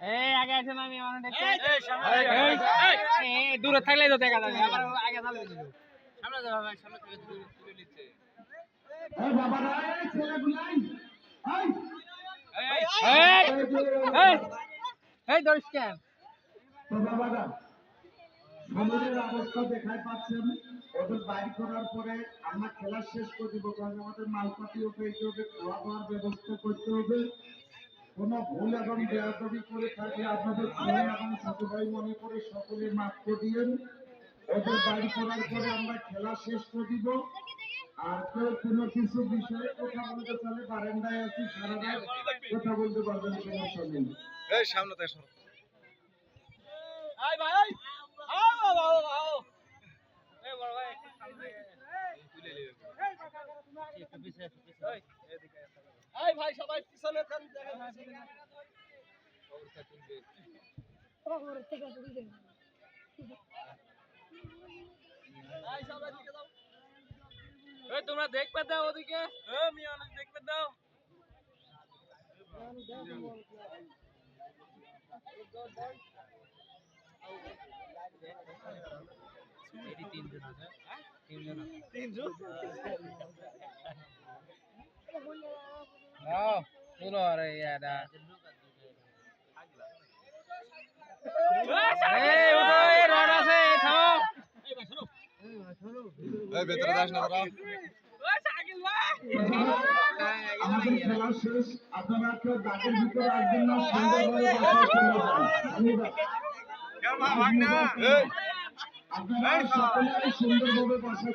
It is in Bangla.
এই আগে আমি আমার দেখতে এই, দূরে থাকলে তো দেখা যাবে। আবার আগে থাকলে তো সামনে যাও ভাই সামনে থেকে তুলে তুলে নিচ্ছে। এই বাবারা এই ছেলেগুলাই এই এই, এই এই এই কেন তো বাবারা সময়ের অবস্থা দেখাই পাচ্ছেন। ওদের বাইর করার পরে আমরা খেলা শেষ করে দিব। কারণ আমাদের মালপাতিও পেতে হবে খাওয়া দাওয়ার ব্যবস্থা করতে হবে। কোনো ভুল এবং বেয়াদবি করে থাকলে আপনাদের ছেলে এবং ছোট ভাই মনে করে সকলে মাফ করে দিয়েন। ওদের বাইর করার পরে আমরা খেলা শেষ করে দিব। আর কেউ কোনো কিছু বিষয়ে কথা বলতে চাইলে বারান্দায় আছি সারা রাত কথা বলতে পারবেন সমস্যা নেই। এই সামনে থেকে সরো। এই ভাই আও আও আও আও এই বড় ভাই একটু সামনে তুলে নেবে একটু পিছে একটু পিছে এই এদিকে এই ভাই সবাই। তোমরা দেখবে দাও ওদিকে। দেখবে দাও। তিনজন তিনজন তিনজন রে ইয়াডা এই উঠো এই রড আছে থামো এই ভেতরে যাস না তোরা আমাদের খেলা শেষ আপনারা কেউ দাগের ভিতরে আসবেন না সুন্দরভাবে বাসায় চলে যান আপনারা সকলে সুন্দরভাবে বাসায়